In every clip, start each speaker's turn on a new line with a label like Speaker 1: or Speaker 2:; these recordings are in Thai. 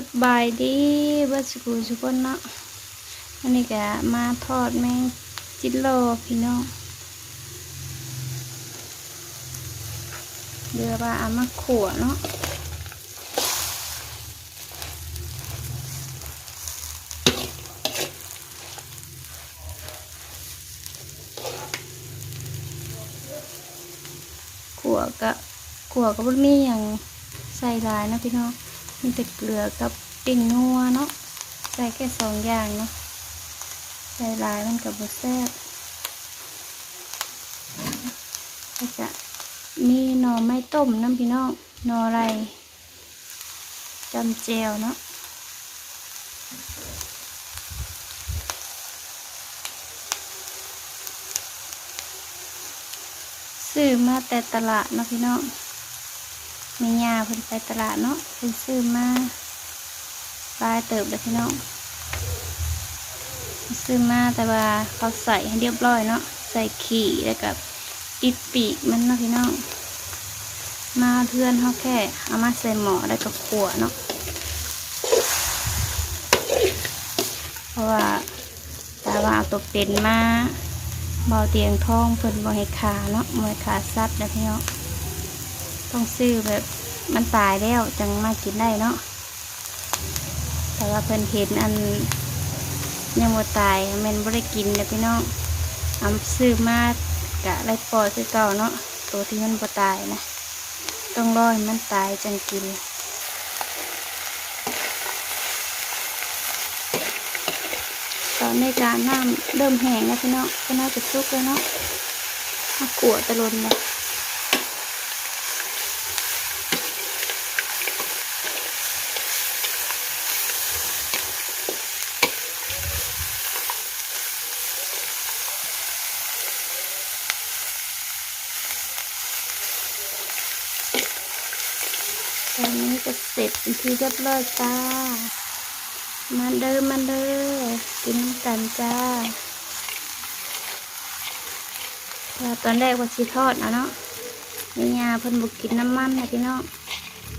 Speaker 1: สบายดีบัสกูทุกคนเนาะวันนี้ก็มาทอดแมงจิโลพี่น้องเดี๋ยวว่าเอามาขวเนาะขวก็ขวก็บ่มีอย่างใส่ลายนะพี่น้อง มีแต่เกลือกับปิ่งนัวเนาะใส่แค่สองอย่างเนาะใส่ลายมันกับบแซ่บก็จะมีหน่อไม้ต้มน้ำพี่น้องหน่ออะไรจำเจวเนาะซื้อมาแต่ตลาดนาะพี่น้อง มียาเพิ่นไปตลาดเนาะเพิ่นซื้อมาปลายเติบเลยพี่น้องซื้อมาแต่ว่าเขาใส่ให้เรียบร้อยเนาะใส่ขี่แล้วกับติดปีกมันเนาะพี่น้อง มาเพื่อนเขาแค่เอามาใส่หมอแล้วก็ขัวเนาะเพราะว่าแต่ว่าเอาตัวเป็นมาเบาเตียงทองเพิ่นบ่ให้ขาเนาะบ่ให้ขาสัตว์นะพี่น้อง ต้องซื้อแบบมันตายแล้วจังมากินได้เนาะแต่ว่าเพิ่นเห็นอันยังบ่ตายแมันบ่ได้กินเด้อพี่น้องเอาซื้อมากะไรปล่อยคือเก่าเนาะตัวที่มันบ่ตายนะ ต้องรอให้มันตายจังกินตอนในการน้ำเริ่มแห้งแล้วพี่น้องก็น่าจะสุกแล้วเนาะมาขวดตะลนเลย ตอนนี้จะเสร็จเป็นที่เรียบร้อยจ้า มาเดิมมาเด้อกินกันจ้าว่าตอนแรกว่าชีทอดนะเนาะนี่ยาเพิ่นบุกกินน้ำมันนะพี่น้อง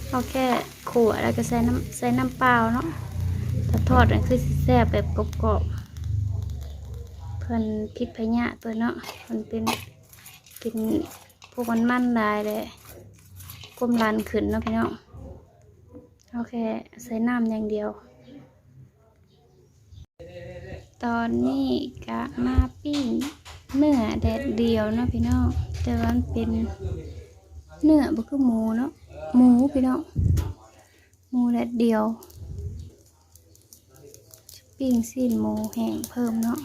Speaker 1: เอาแค่ขวดแล้วก็ใส่น้ำใส่น้ำเปล่าเนาะถ้าทอดมันคือแซ่บแบบกรอบๆเพิ่นพิษพยะตัวเนาะมันเป็นกินพวกมันมันได้เลยก้มลันขึ้นเนาะพี่น้อง เอาแค่ใส่น้ำอย่างเดียว ตอนนี้กะมาปิ้งเนื้อแดดเดียวเนาะพี่น้องแต่ว่ามันเป็นเนื้อบ่คือหมูเนาะหมูพี่น้องหมูแดดเดียวปิ้งซีนหมูแห้งเพิ่มเนาะ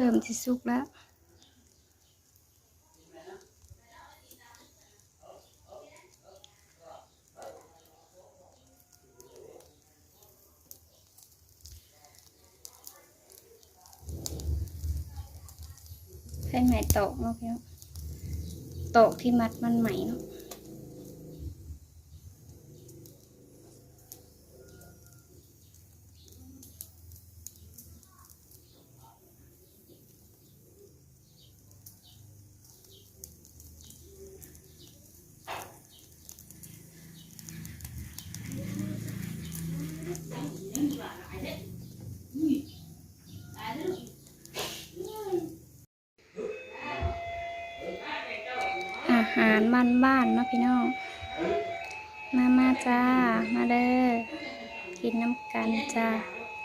Speaker 1: เริ่มที่สุกแล้วแผ่นไหมตอกเนาะพี่ตอกที่มัดมันไหมเนาะ อาหารบ้านบ้านเนาะพี่น้อง มามาจ้า มาเด้อ กินน้ำกันจ้า